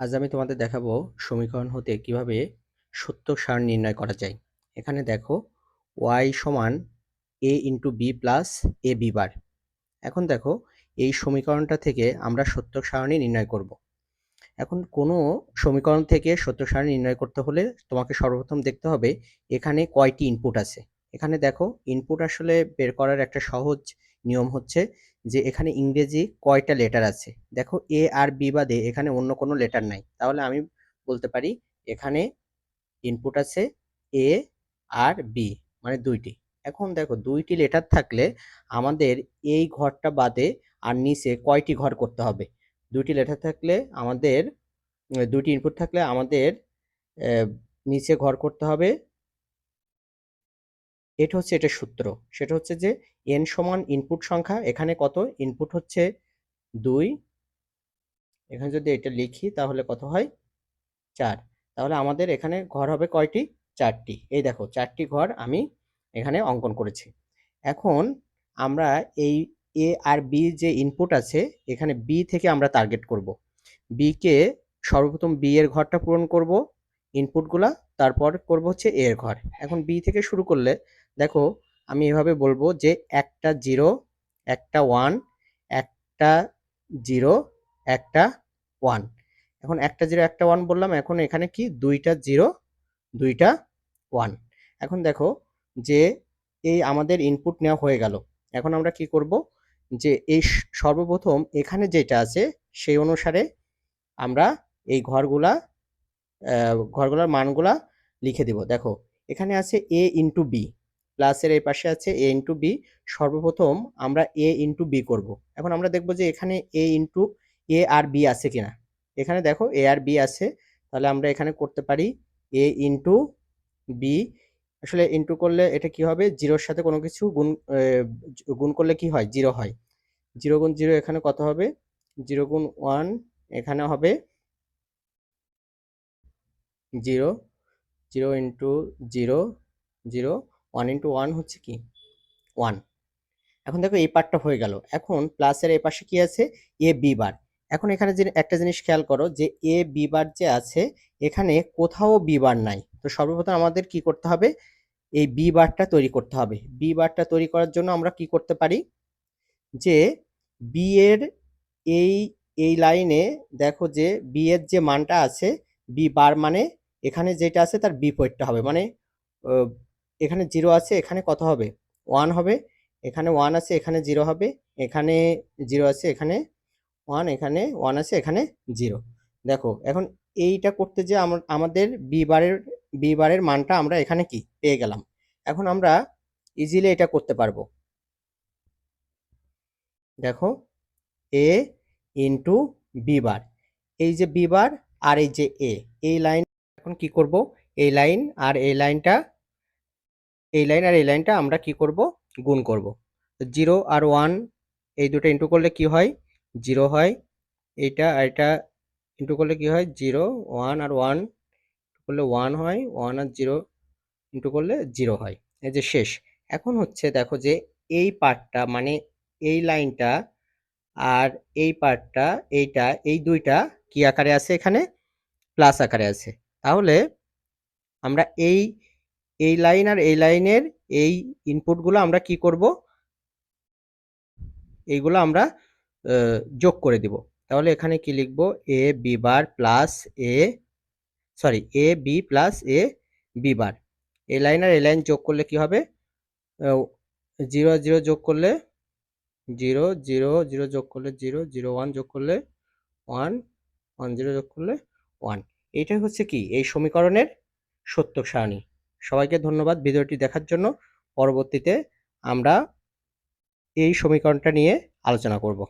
আজ আমি তোমাদের দেখাবো সমীকরণ হতে কীভাবে সত্য সার নির্ণয় করা যায়। এখানে দেখো ওয়াই সমান A into B plus A B bar এখন দেখো এই সমীকরণটা থেকে আমরা সত্য সারণী নির্ণয় করব। এখন কোনো সমীকরণ থেকে সত্য সারণী নির্ণয় করতে হলে তোমাকে সর্বপ্রথম দেখতে হবে এখানে কয়টি ইনপুট আছে। এখানে দেখো ইনপুট আসলে বের করার একটা সহজ নিয়ম হচ্ছে যে এখানে ইংরেজি কয়টা লেটার আছে? দেখো এ আর বি বাদে এখানে অন্য কোনো লেটার নাই। তাহলে আমি বলতে পারি এখানে ইনপুট আছে এ আর বি মানে দুইটি। এখন দেখো দুইটি লেটার থাকলে আমাদের এই ঘরটা বাদে আর নিচে কয়টি ঘর করতে হবে? দুইটি লেটার থাকলে আমাদের, দুইটি ইনপুট থাকলে আমাদের নিচে ঘর করতে হবে এটা হচ্ছে, এটা সূত্র। সেটা হচ্ছে যে এন সমান ইনপুট সংখ্যা, এখানে কত? ইনপুট হচ্ছে দুই। এখানে যদি এটা লিখি, তাহলে কত হয়? চার। তাহলে আমাদের এখানে ঘর হবে কয়টি? চারটি। এই দেখো, চারটি ঘর আমি এখানে অঙ্কন করেছি। এখন আমরা এই এ আর বি যে ইনপুট আছে, এখানে বি থেকে আমরা টার্গেট করব। বিকে সর্বপ্রথম বি এর ঘরটা পূরণ করব ইনপুটগুলা তারপর করব হচ্ছে এ এর ঘর। এখন বি থেকে শুরু করলে দেখো, আমি এভাবে বলব যে একটা জিরো, একটা ওয়ান, একটা জিরো, একটা ওয়ান। এখন একটা জিরো, একটা ওয়ান বললাম, এখন এখানে কি? দুইটা জিরো, দুইটা ওয়ান। এখন দেখো যে এই আমাদের ইনপুট নেওয়া হয়ে গেল। এখন আমরা কি করব? যে এই সর্বপ্রথম এখানে যেটা আছে, সেই অনুসারে আমরা এই ঘরগুলা ঘরগুলার মানগুলা লিখে দিব। দেখো, এখানে আছে এ ইন্টু বি প্লাসের এই পাশে আছে এ ইন্টু বি সর্বপ্রথম আমরা এ ইন্টু বি করব। এখন আমরা দেখব যে এখানে এ ইন্টু এ আর বি আছে কিনা। এখানে দেখো এ আর বি আছে, তাহলে আমরা এখানে করতে পারি এ ইন্টু বি আসলে ইন্টু করলে এটা কি হবে? জিরোর সাথে কোনো কিছু গুণ গুণ করলে কি হয়? জিরো হয়। জিরো গুণ জিরো এখানে কত হবে? জিরো গুণ ওয়ান এখানে হবে zero. Zero into zero zero. One into one হচ্ছে কি? ওয়ান এখন দেখো এই পার্টটা হয়ে গেল। এখন প্লাসের এই পাশে কি আছে? এ বি বার এখন এখানে একটা জিনিস খেয়াল করো যে এ বি বার যে আছে, এখানে কোথাও বি বার নাই। তো সর্বপ্রথম আমাদের কি করতে হবে? এই বি বারটা তৈরি করতে হবে। বি বারটা তৈরি করার জন্য আমরা কি করতে পারি? যে বি এর এই এই লাইনে দেখো যে বি এর যে মানটা আছে বি বার মানে এখানে যেটা আছে তার বিপরীতটা হবে। মানে এখানে জিরো আছে, এখানে কত হবে? ওয়ান হবে, এখানে ওয়ান আছে, এখানে জিরো হবে, এখানে জিরো আছে, এখানে ওয়ান এখানে ওয়ান আছে, এখানে জিরো। দেখো, এখন এইটা করতে যে আমাদের বি বারের বি বারের মানটা আমরা এখানে কি? পেয়ে গেলাম। এখন আমরা ইজিলি এটা করতে পারব। দেখো এ ইন্টু বি বার। এই যে বি বার আর এই যে এ এই লাইন এখন কি করব? এই লাইন আর এই লাইনটা এই লাইন আর এই লাইনটা আমরা কি করব? গুণ করব। জিরো আর ওয়ান, এই দুটো ইন্টু করলে কি হয়? জিরো হয়। এইটা আর এটা ইন্টু করলে কি হয়? জিরো, ওয়ান আর ওয়ান করলে ওয়ান হয়। ওয়ান আর জিরো ইন্টু করলে জিরো হয়। এই যে শেষ। এখন হচ্ছে দেখো যে এই পার্টটা মানে এই লাইনটা আর এই পার্টটা, এইটা, এই দুইটা কি আকারে আছে এখানে? প্লাস আকারে আছে। তাহলে আমরা এই এই লাইন আর এই লাইনের এই ইনপুটগুলো আমরা কি করব? এইগুলো আমরা যোগ করে দিব। তাহলে এখানে কি লিখব? A B bar plus A sorry A B plus A B bar A line আর এই লাইন যোগ করলে কি হবে? জিরো জিরো যোগ করলে জিরো জিরো জিরো যোগ করলে জিরো জিরো ওয়ান যোগ করলে ওয়ান ওয়ান জিরো যোগ করলে ওয়ান এইটাই হচ্ছে কি? এই সমীকরণের সত্য সারণী। সবাইকে ধন্যবাদ ভিডিওটি দেখার জন্য। পরবর্তীতে আমরা এই সমীকরণটা নিয়ে আলোচনা করব।